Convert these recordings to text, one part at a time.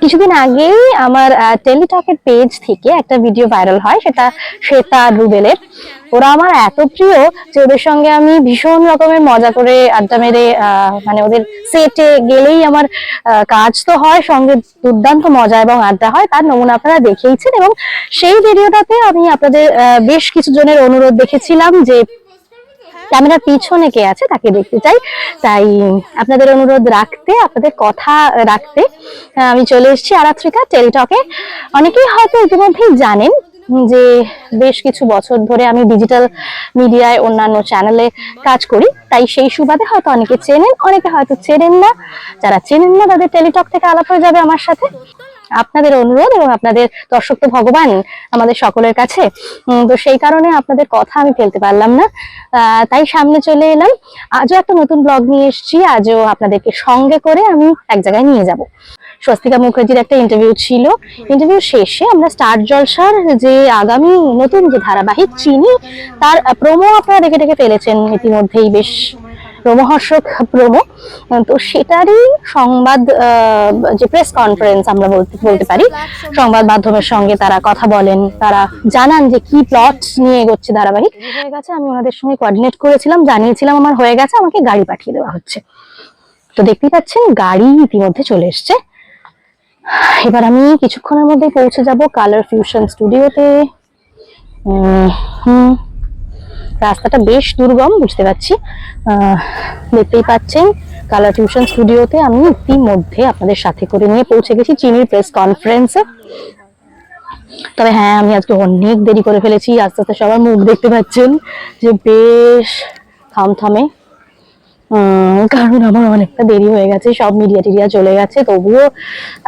কিছুদিন আগেই আমার টেলিটকের পেজ থেকে একটা ভিডিও ভাইরাল হয়, সেটা শ্বেতা রুবেলের। ওরা আমার এত প্রিয় যে ওদের সঙ্গে আমি ভীষণ রকমের মজা করে আড্ডা মেরে মানে ওদের সেটে গেলেই আমার কাজ তো হয়, সঙ্গে দুর্দান্ত মজা এবং আড্ডা হয়, তার নমুনা আপনারা দেখেইছেন এবং সেই ভিডিওটাতে আমি আপনাদের বেশ কিছু জনের অনুরোধ দেখেছিলাম যে ক্যামেরার পিছনে কে আছে তাকে দেখতে চাই। তাই আপনাদের অনুরোধ রাখতে, আপনাদের কথা রাখতে আমি চলে এসেছি আরাত্রিকা টেলিটকে। অনেকেই হয়তো ইতিমধ্যেই জানেন যে বেশ কিছু বছর ধরে আমি ডিজিটাল মিডিয়ায় অন্যান্য চ্যানেলে কাজ করি। তাই সেই সুবাদে হয়তো অনেকে চেনেন, অনেকে হয়তো চেনেন না। যারা চেনেন না, তাদের টেলিটক থেকে আলাপ হয়ে যাবে আমার সাথে। আপনাদের অনুরোধ এবং আপনাদের দর্শক তো ভগবান আমাদের সকলের কাছে। তো সেই কারণে আপনাদের কথা আমি ফেলতে পারলাম না। তাই সামনে চলে এলাম। আজও একটা নতুন ব্লগ নিয়ে এসেছি। আজও আপনাদেরকে সঙ্গে করে আমি এক জায়গায় নিয়ে যাব। স্বস্তিকা মুখার্জির একটা ইন্টারভিউ ছিল। ইন্টারভিউ শেষে আমরা স্টার জলসার যে আগামী নতুন যে ধারাবাহিক, চিনি, তার প্রোমো আপনারা দেখে দেখে ফেলেছেন। ইতিমধ্যেই বেশ রোমহর্ষক প্রোমো। তো সেটারই সংবাদ যে প্রেস কনফারেন্স আমরা বলতে বলতে পারি, সংবাদ মাধ্যমের সঙ্গে তারা কথা বলেন, তারা জানান যে কি প্লট নিয়ে এগোচ্ছে ধারাবাহিক। হয়ে গেছে, আমি ওনাদের সঙ্গে কোঅর্ডিনেট করেছিলাম, জানিয়েছিলাম আমার হয়ে গেছে, আমাকে গাড়ি পাঠিয়ে দেওয়া হচ্ছে। তো দেখতেই পাচ্ছেন, গাড়ি ইতিমধ্যে চলে এসছে। এবার আমি কিছুক্ষণের মধ্যে পৌঁছে যাব কালার ফিউশন স্টুডিওতে হুম। রাস্তাটা বেশ দুর্গম, বুঝতে পারছি। দেখতেই পাচ্ছেন, কালার টিউশন স্টুডিওতে আমি ইতিমধ্যে আপনাদের সাথে করে নিয়ে পৌঁছে গেছি চিনির প্রেস কনফারেন্সে তবে হ্যাঁ আমি আজকে অনেক দেরি করে ফেলেছি, আস্তে আস্তে সবার মুখ দেখতে পাচ্ছেন যে বেশ থামথামে। কারণ আমার অনেকটা দেরি হয়ে গেছে, সব মিডিয়া টিডিয়া চলে গেছে, তবুও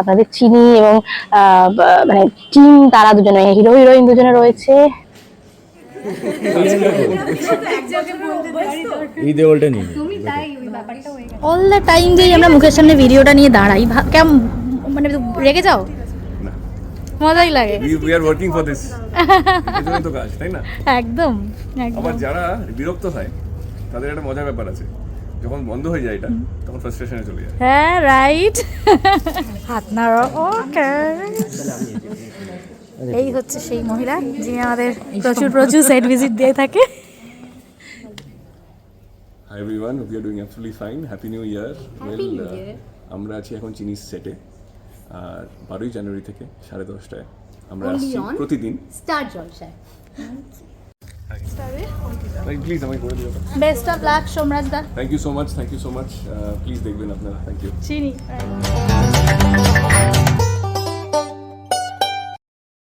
আপনাদের চিনি এবং মানে টিম, তারা দুজনে, হিরো, হিরোইন দুজনে রয়েছে। এই দেওয়ালটা নিয়ে অল দ্য টাইম যেই আমরা মুখের সামনে ভিডিওটা নিয়ে দাঁড়াই ভা- কেমন মানে রেগে যাও? মজাই লাগে। We, we are working for this. তো কাজ তাই না? একদম একদম। আবার যারা বিরক্ত হয় তাদের একটা মজার ব্যাপার আছে। যখন বন্ধ হয়ে যায় এটা তখন ফ্রাস্ট্রেশনে চলে যায়। হ্যাঁ রাইট হাত নাড়ো ওকে এই হচ্ছে সেই মহিলা যিনি আমাদের প্রচুর প্রচুর সেট ভিজিট দিয়ে থাকে। Hi everyone we are doing absolutely fine happy new year well আমরা আছি এখন চিনিস সেটে আর বারোই জানুয়ারি থেকে সাড়ে দশটায় আমরা আসছি প্রতিদিন। স্টার জলসায় প্লিজ আমাকে করে দিও। Best of luck Somraj the. Thank you so much thank you so much please দেখবেন আপনারা থ্যাংক ইউ চিনি